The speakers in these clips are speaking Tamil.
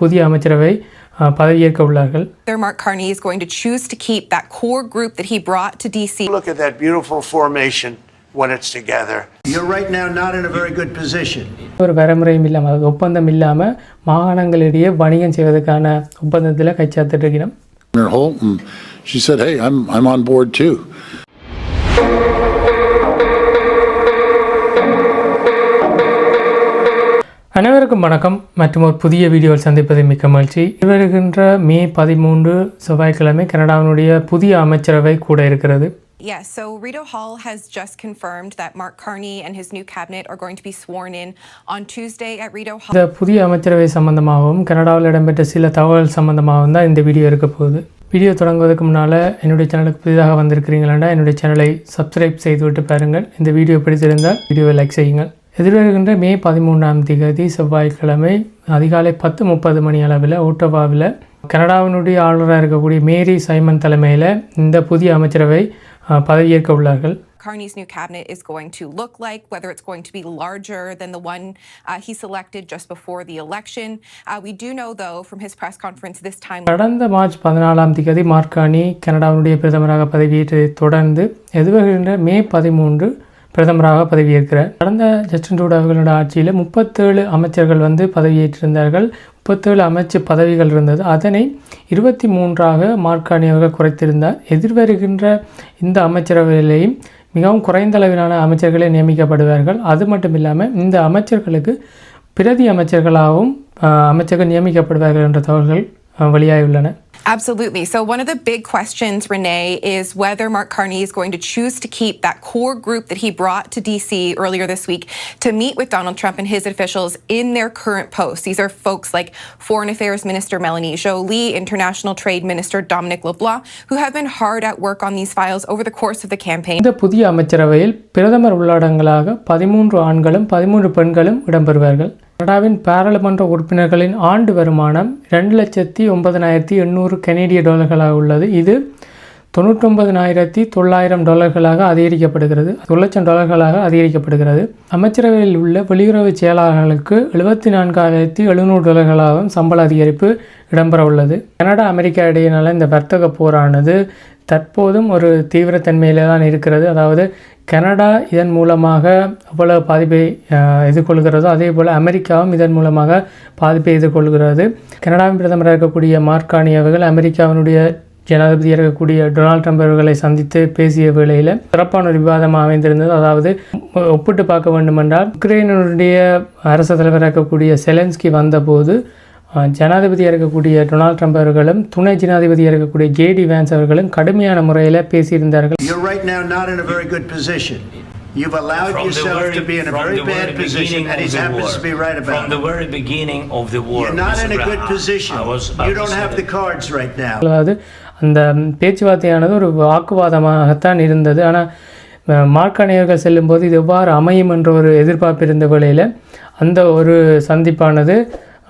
புதிய அமைச்சரவை பதவியேற்க உள்ளார்கள் Mark Carney is going to choose to keep that core group that he brought to DC. Look at that beautiful formation when it's together. You're right now not in a very good position. ஒரு வரைமுறையும் இல்லாமல் அதாவது ஒப்பந்தம் இல்லாமல் மாகாணங்களிடையே வணிகம் செய்வதற்கான ஒப்பந்தத்தில் கைச்சாத்திட்டு இருக்கிறோம் her Holt, and she said, "Hey, I'm I'm on board too." அனைவருக்கும் வணக்கம். மற்றும் ஒரு புதிய வீடியோவில் சந்திப்பதை மிக்க மகிழ்ச்சி. வருகின்ற மே பதிமூன்று செவ்வாய்க்கிழமை கனடாவினுடைய புதிய அமைச்சரவை கூட இருக்கிறது. Yes, so Rito Hall has just confirmed that Mark Carney and his new cabinet are going to be sworn in on Tuesday at Rito Hall. இந்த புதிய அமைச்சரவை சம்பந்தமாகவும் கனடாவில் இடம்பெற்ற சில தகவல் சம்பந்தமாகவும் தான் இந்த வீடியோ இருக்க போகுது. வீடியோ தொடங்குவதற்கு முன்னால் என்னுடைய சேனலுக்கு புதிதாக வந்திருக்கிறீங்களா என்னுடைய சேனலை சப்ஸ்கிரைப் செய்துவிட்டு பாருங்கள். இந்த வீடியோ பிடித்திருந்தால் வீடியோவை லைக் செய்யுங்கள். எதிர்வருகின்ற மே பதிமூன்றாம் தேதி செவ்வாய்க்கிழமை அதிகாலை பத்து முப்பது மணி அளவில் ஓட்டோவாவில் கனடாவினுடைய ஆளுநராக இருக்கக்கூடிய மேரி சைமன் தலைமையில் இந்த புதிய அமைச்சரவை பதவியேற்க உள்ளார்கள் Carney's new cabinet is going to look like, whether it's going to be larger than the one uh, he selected just before the election. Uh, we do know, though, from his press conference this time கடந்த மார்ச் பதினாலாம் தேதி மார்கானி கனடாவினுடைய பிரதமராக பதவியேற்றதை தொடர்ந்து எதிர்வருகின்ற மே பதிமூன்று பிரதமராக பதவியேற்கிறார். கடந்த ஜஸ்டின் ட்ரூடோ அவர்களோட ஆட்சியில் முப்பத்தேழு அமைச்சர்கள் வந்து பதவியேற்றிருந்தார்கள். முப்பத்தேழு அமைச்சு பதவிகள் இருந்தது. அதனை இருபத்தி மூன்றாக மார்கானி அவர்கள் குறைத்திருந்தார். எதிர்வருகின்ற இந்த அமைச்சரவையிலேயும் மிகவும் குறைந்த அளவிலான அமைச்சர்களே நியமிக்கப்படுவார்கள். அது மட்டும் இல்லாமல் இந்த அமைச்சர்களுக்கு பிரதி அமைச்சர்களாகவும் அமைச்சர்கள் நியமிக்கப்படுவார்கள் என்ற தகவல்கள் வெளியாகியுள்ளன. Absolutely. So, one of the big questions, Renee, is whether Mark Carney is going to choose to keep that core group that he brought to DC earlier this week to meet with Donald Trump and his officials in their current posts. These are folks like Foreign Affairs Minister Melanie Jolie, International Trade Minister Dominic LeBlanc, who have been hard at work on these files over the course of the campaign. இந்த புதிய அமைச்சரவையில் பிரதமர் உள்ளடங்களாக பதிமூன்று ஆண்களும் பதிமூன்று பெண்களும் இடம்பெறுவார்கள் கனடாவின் பாராளுமன்ற உறுப்பினர்களின் ஆண்டு வருமானம் ரெண்டு லட்சத்தி ஒன்பதனாயிரத்தி எண்ணூறு கனேடிய டாலர்களாக உள்ளது. இது தொண்ணூற்றொன்பதனாயிரத்தி தொள்ளாயிரம் டாலர்களாக அதிகரிக்கப்படுகிறது. ஒரு லட்சம் டாலர்களாக அதிகரிக்கப்படுகிறது. அமைச்சரவையில் உள்ள வெளியுறவு செயலாளர்களுக்கு எழுபத்தி நான்காயிரத்தி எழுநூறு டாலர்களாகவும் சம்பள அதிகரிப்பு இடம்பெற உள்ளது கனடா அமெரிக்கா இடையினால இந்த வர்த்தக போரானது தற்போதும் ஒரு தீவிரத்தன்மையில தான் இருக்கிறது. அதாவது கனடா இதன் மூலமாக எவ்வளவு பாதிப்பை எதிர்கொள்கிறதோ அதே போல் அமெரிக்காவும் இதன் மூலமாக பாதிப்பை எதிர்கொள்கிறது. கனடாவின் பிரதமராக இருக்கக்கூடிய மார்க்கானி அவர்கள் அமெரிக்காவினுடைய ஜனாதிபதியாக இருக்கக்கூடிய டொனால்ட் ட்ரம்ப் அவர்களை சந்தித்து பேசிய வேளையில் சிறப்பான ஒரு விவாதமாக அமைந்திருந்தது அதாவது ஒப்பிட்டு பார்க்க வேண்டுமென்றால் உக்ரைனுடைய அரசு தலைவராக இருக்கக்கூடிய செலன்ஸ்கி வந்தபோது ஜனாதிபதியாக இருக்கக்கூடிய டொனால்ட் ட்ரம்ப் அவர்களும் துணை ஜனாதிபதியாக இருக்கக்கூடிய ஜேடி வேன்ஸ் அவர்களும் கடுமையான முறையில் பேசியிருந்தார்கள் You're right now not in a very good position. You've allowed From yourself very, to be in a very bad position, and the happens war. to be right about From the it. very beginning of the war. You're not Mr. in a good position. I was, I You don't have the cards right now. அதாவது அந்த பேச்சுவார்த்தையானது ஒரு வாக்குவாதமாகத்தான் இருந்தது ஆனால் மார்க்கானியர்கள் செல்லும்போது இது எவ்வாறு அமையும் என்ற ஒரு எதிர்பார்ப்பு இருந்த வேளையில் அந்த ஒரு சந்திப்பானது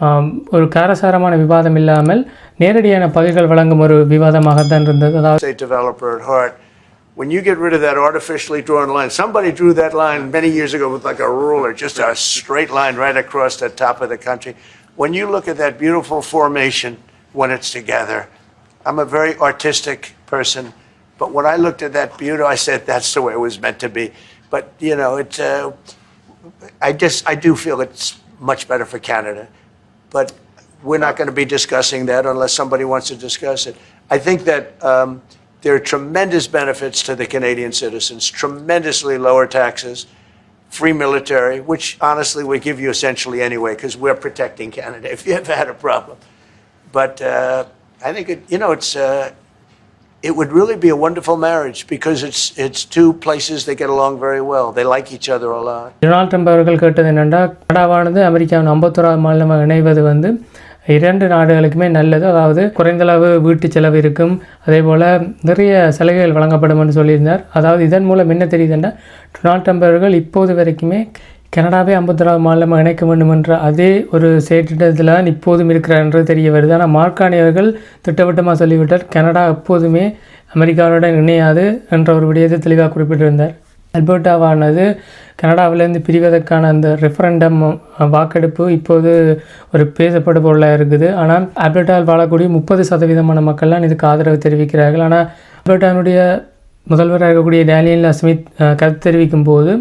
ஆம், ஒரு காரசாரமான விவாதம் இல்லாமல் நேரடியான பதில்கள் வழங்கும் ஒரு விவாதமாகத்தான் இருந்தது அதாவது State developer at heart. When you get rid of that artificially drawn line, somebody drew that line many years ago with like a ruler, just a straight line right across the top of the country. When you look at that beautiful formation when it's together, I'm a very artistic person, but when I looked at that beauty, I said that's the way it was meant to be. But you know, it's. Uh, I just I do feel it's much better for Canada, but we're not going to be discussing that unless somebody wants to discuss it. I think that um, there are tremendous benefits to the Canadian citizens, tremendously lower taxes, free military, which honestly we give you essentially anyway because we're protecting Canada if you ever had a problem. But uh, I think it, you know it's. Uh, it would really be a wonderful marriage because it's it's two places that get along very well. They like each other a lot. Donald Trump அவர்கள் கேட்டது என்னென்னா கனடாவானது அமெரிக்காவின் ஐம்பத்தோராவது மாநிலமாக இணைவது வந்து இரண்டு நாடுகளுக்குமே நல்லது அதாவது குறைந்த அளவு வீட்டு செலவு இருக்கும் அதே போல் நிறைய சலுகைகள் வழங்கப்படும் என்று சொல்லியிருந்தார் அதாவது இதன் மூலம் என்ன தெரியுதுன்னா டொனால்ட் ட்ரம்ப் அவர்கள் இப்போது வரைக்குமே கனடாவே ஐம்பத்தொராவது மாநிலமாக இணைக்க வேண்டும் என்ற அதே ஒரு செயற்திட்டத்தில் தான் இப்போதும் இருக்கிறார் என்று தெரிய வருது. ஆனால் மார்க்கானி அவர்கள் திட்டவட்டமாக சொல்லிவிட்டார் கனடா எப்போதுமே அமெரிக்காவுடன் இணையாது என்ற ஒரு விடயத்தை தெளிவாக குறிப்பிட்டிருந்தார். அல்பர்டாவானது கனடாவிலேருந்து பிரிவதற்கான அந்த ரெஃபரண்டம் வாக்கெடுப்பு இப்போது ஒரு பேசப்படு பொருளாக இருக்குது. ஆனால் அல்பர்டாவில் வாழக்கூடிய முப்பது சதவீதமான மக்கள்லாம் இதுக்கு ஆதரவு தெரிவிக்கிறார்கள். ஆனால் அல்பர்டானுடைய முதல்வராக இருக்கக்கூடிய டேனியல் ஸ்மித் கருத்து தெரிவிக்கும் போது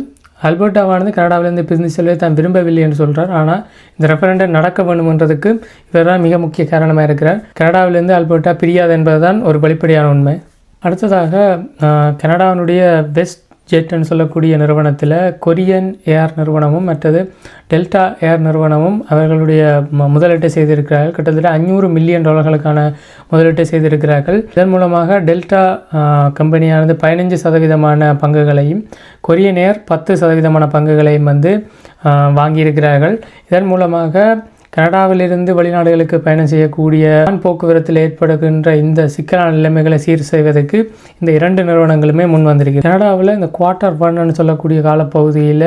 அல்பர்டாவானது கனடாவிலிருந்து பிரிந்து செல்வதை தான் விரும்பவில்லை என்று சொல்கிறார் ஆனால் இந்த ரெஃபரண்டம் நடக்க வேண்டுமென்றதுக்கு இவர் தான் மிக முக்கிய காரணமாக இருக்கிறார். கனடாவிலிருந்து அல்பர்டா பிரியாது என்பதுதான் ஒரு வெளிப்படையான உண்மை. அடுத்ததாக கனடாவினுடைய வெஸ்ட் ஜெட்னு சொல்லக்கூடிய நிறுவனத்தில் கொரியன் ஏர் நிறுவனமும் மற்றது டெல்டா ஏர் நிறுவனமும் அவர்களுடைய முதலீட்டை செய்திருக்கிறார்கள். கிட்டத்தட்ட அஞ்சூறு மில்லியன் டாலர்களுக்கான முதலீட்டை செய்திருக்கிறார்கள். இதன் மூலமாக டெல்டா கம்பெனியானது பதினஞ்சு சதவீதமான பங்குகளையும் கொரியன் ஏர் பத்து சதவீதமான பங்குகளையும் வந்து வாங்கியிருக்கிறார்கள். இதன் மூலமாக கனடாவிலிருந்து வெளிநாடுகளுக்கு பயணம் செய்யக்கூடிய வான் போக்குவரத்தில் ஏற்படுகின்ற இந்த சிக்கலான நிலைமைகளை சீர் செய்வதற்கு இந்த இரண்டு நிறுவனங்களுமே முன் வந்திருக்கு கனடாவில் இந்த குவார்ட்டர் ஒன்னு சொல்லக்கூடிய காலப்பகுதியில்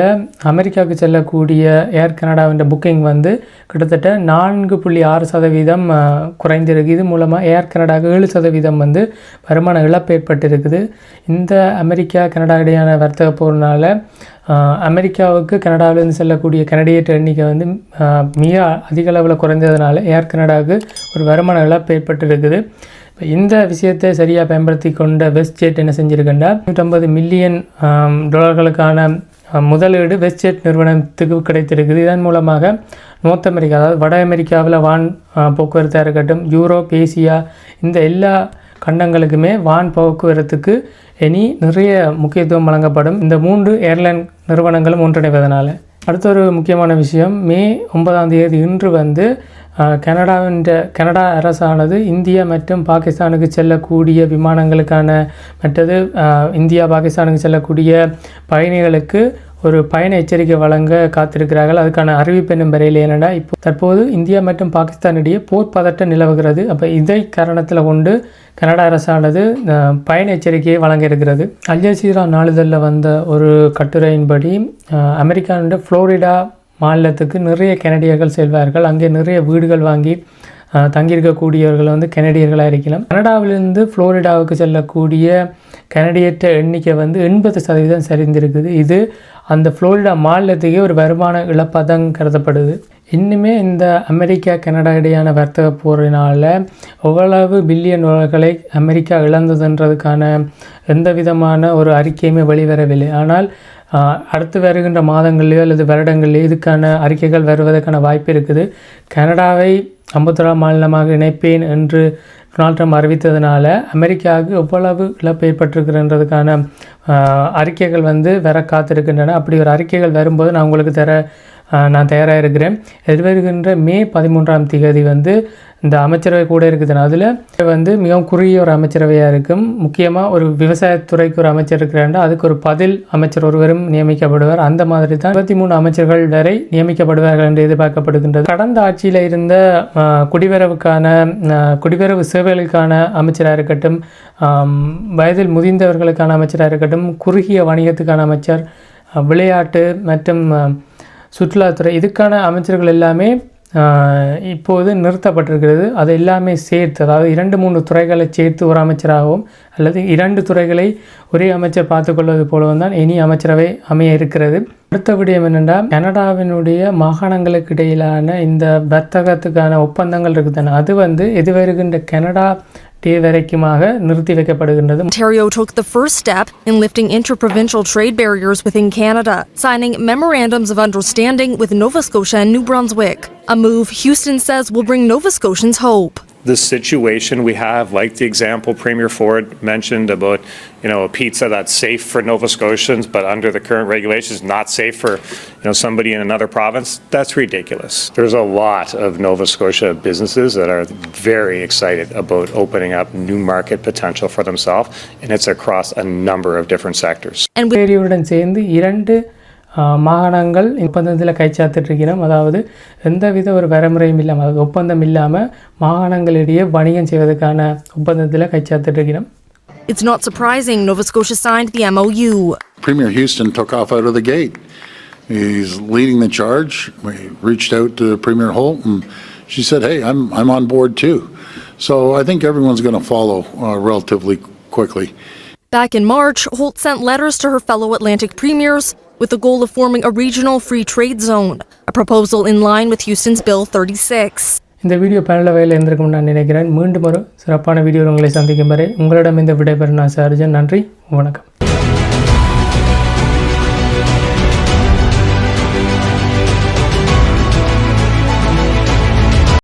அமெரிக்காவுக்கு செல்லக்கூடிய ஏர் கனடாவின் புக்கிங் வந்து கிட்டத்தட்ட நான்கு புள்ளி ஆறு சதவீதம் குறைந்திருக்கு. இது மூலமாக ஏர் கனடாவுக்கு ஏழு சதவீதம் வந்து வருமான இழப்பு ஏற்பட்டிருக்குது. இந்த அமெரிக்கா கனடா இடையான வர்த்தக போரினால அமெரிக்காவுக்கு கனடாவிலேருந்து செல்லக்கூடிய கனடியேற்ற எண்ணிக்கை வந்து மிக அதிக அளவில் குறைஞ்சதுனால ஏர் கனடாவுக்கு ஒரு வருமான இழப்பு ஏற்பட்டிருக்குது. இப்போ இந்த விஷயத்தை சரியாக பயன்படுத்தி கொண்ட வெஸ்ட் ஜெட் என்ன செஞ்சுருக்குன்னா நூற்றம்பது மில்லியன் டாலர்களுக்கான முதலீடு வெஸ்ட் ஜெட் நிறுவனத்துக்கு கிடைத்திருக்குது. இதன் மூலமாக நோர்த் அமெரிக்கா அதாவது வட அமெரிக்காவில் வான் போக்குவரத்தாக இருக்கட்டும் யூரோப் ஏசியா இந்த எல்லா கண்டங்களுக்குமே வான் போக்குவரத்துக்கு இனி நிறைய முக்கியத்துவம் வழங்கப்படும். இந்த மூன்று ஏர்லைன் நிறுவனங்களும் ஒன்றிணைவதனால். அடுத்த ஒரு முக்கியமான விஷயம் மே ஒன்பதாம் தேதி இன்று வந்து கனடாவின் கனடா அரசானது இந்தியா மற்றும் பாகிஸ்தானுக்கு செல்லக்கூடிய விமானங்களுக்கான மற்றது இந்தியா பாகிஸ்தானுக்கு செல்லக்கூடிய பயணிகளுக்கு ஒரு பயண எச்சரிக்கை வழங்க காத்திருக்கிறார்கள். அதுக்கான அறிவிப்பு என்னும் வரையில் என்னென்னா இப்போ தற்போது இந்தியா மற்றும் பாகிஸ்தானிடையே போர் பதட்டம் நிலவுகிறது. அப்போ இதை காரணத்தில் கொண்டு கனடா அரசானது பயண எச்சரிக்கையை வழங்க இருக்கிறது. அல் ஜசீரா நாளிதழில் வந்த ஒரு கட்டுரையின்படி அஹ், அமெரிக்கானுடைய ஃப்ளோரிடா மாநிலத்துக்கு நிறைய கனடியர்கள் செல்வார்கள். அங்கே நிறைய வீடுகள் வாங்கி தங்கியிருக்கக்கூடியவர்கள் வந்து கனடியர்களாக இருக்கலாம். கனடாவிலிருந்து ஃப்ளோரிடாவுக்கு செல்லக்கூடிய கனடியற்ற எண்ணிக்கை வந்து எண்பது சதவீதம் சரிந்திருக்குது. இது அந்த ஃப்ளோரிடா மாநிலத்துக்கே ஒரு வருமான இழப்பாக தான் கருதப்படுது. இன்னுமே இந்த அமெரிக்கா கனடா இடையான வர்த்தக போரினால் எவ்வளவு பில்லியன் டாலர்களை அமெரிக்கா இழந்ததுன்றதுக்கான எந்த விதமான ஒரு அறிக்கையுமே வெளிவரவில்லை. ஆனால் அடுத்து வருகின்ற மாதங்கள்லேயோ அல்லது வருடங்கள்லேயோ இதுக்கான அறிக்கைகள் வருவதற்கான வாய்ப்பு இருக்குது. கனடாவை ஐம்பத்தொராம் மாநிலமாக இணைப்பேன் என்று டொனால்ட் ட்ரம்ப் அறிவித்ததுனால அமெரிக்காவுக்கு எவ்வளவு இழப்பு ஏற்பட்டிருக்கிறன்றதுக்கான அறிக்கைகள் வந்து வர காத்திருக்கின்றன. அப்படி ஒரு அறிக்கைகள் வரும்போது நான் உங்களுக்கு தர நான் தயாராக இருக்கிறேன் எதிர்வருகின்ற மே பதிமூன்றாம் தேதி வந்து இந்த அமைச்சரவை கூட இருக்குதுன்னு அதில் வந்து மிகவும் குறுகிய ஒரு அமைச்சரவையாக இருக்கும். முக்கியமாக ஒரு விவசாயத்துறைக்கு ஒரு அமைச்சர் இருக்கிறாண்டா அதுக்கு ஒரு பதில் அமைச்சர் ஒருவரும் நியமிக்கப்படுவார். அந்த மாதிரி தான் இருபத்தி மூணு அமைச்சர்கள் வரை நியமிக்கப்படுவார்கள் என்று எதிர்பார்க்கப்படுகின்றது. கடந்த ஆட்சியில் இருந்த குடிவரவுக்கான குடிவரவு சேவைகளுக்கான அமைச்சராக இருக்கட்டும் வயதில் முதிர்ந்தவர்களுக்கான அமைச்சராக இருக்கட்டும் குறுகிய வணிகத்துக்கான அமைச்சர் விளையாட்டு மற்றும் சுற்றுலாத்துறை இதுக்கான அமைச்சர்கள் எல்லாமே இப்போது நிறுத்தப்பட்டிருக்கிறது. அது எல்லாமே சேர்த்து அதாவது இரண்டு மூன்று துறைகளை சேர்த்து ஒரு அமைச்சராகவும் அல்லது இரண்டு துறைகளை ஒரே அமைச்சர் பார்த்துக்கொள்வது போலவும் தான் இனி அமைச்சரவை அமைய இருக்கிறது. அடுத்த விடயம் என்னென்னா கனடாவினுடைய மாகாணங்களுக்கு இடையிலான இந்த வர்த்தகத்துக்கான ஒப்பந்தங்கள் இருக்குதானே அது வந்து எதிர்வருகின்ற Canada Ontario took the first step in lifting interprovincial trade barriers within Canada, signing memorandums of understanding with Nova Scotia and New Brunswick, a move Houston says will bring Nova Scotians hope the situation we have, like the example Premier Ford mentioned about, you know, a pizza that's safe for Nova Scotians, but under the current regulations, not safe for, you know, somebody in another province, that's ridiculous. There's a lot of Nova Scotia businesses that are very excited about opening up new market potential for themselves, and it's across a number of different sectors. And with ஏரியுடன் சேர்ந்து இரண்டு ஆஹ், மாகாணங்கள் ஒப்பந்தத்தில் கைச்சாத்திட்டிருக்கிறோம் அதாவது எந்தவித ஒரு வரைமுறையும் இல்லாமல் அதாவது ஒப்பந்தம் இல்லாமல் மாகாணங்களிடையே வணிகம் செய்வதற்கான ஒப்பந்தத்தில் கைச்சாத்திட்டிருக்கிறோம் it's not surprising Nova Scotia signed the MOU. Premier Houston took off out of the gate. He's leading the charge. We reached out to Premier Holt, and she said, hey, I'm, I'm on board too. So I think everyone's going to follow uh, relatively quickly. Back in March, Holt sent letters to her fellow Atlantic premiers with the goal of forming a regional free trade zone, a proposal in line with Houston's Bill 36. இந்த வீடியோ பயனுள்ள வகையில் இருந்திருக்கும் நான் நினைக்கிறேன். மீண்டும் ஒரு சிறப்பான வீடியோ உங்களை சந்திக்கும் வரை உங்களிடம் இந்த விடைபெறும் நான் சார்ஜன். நன்றி. வணக்கம்.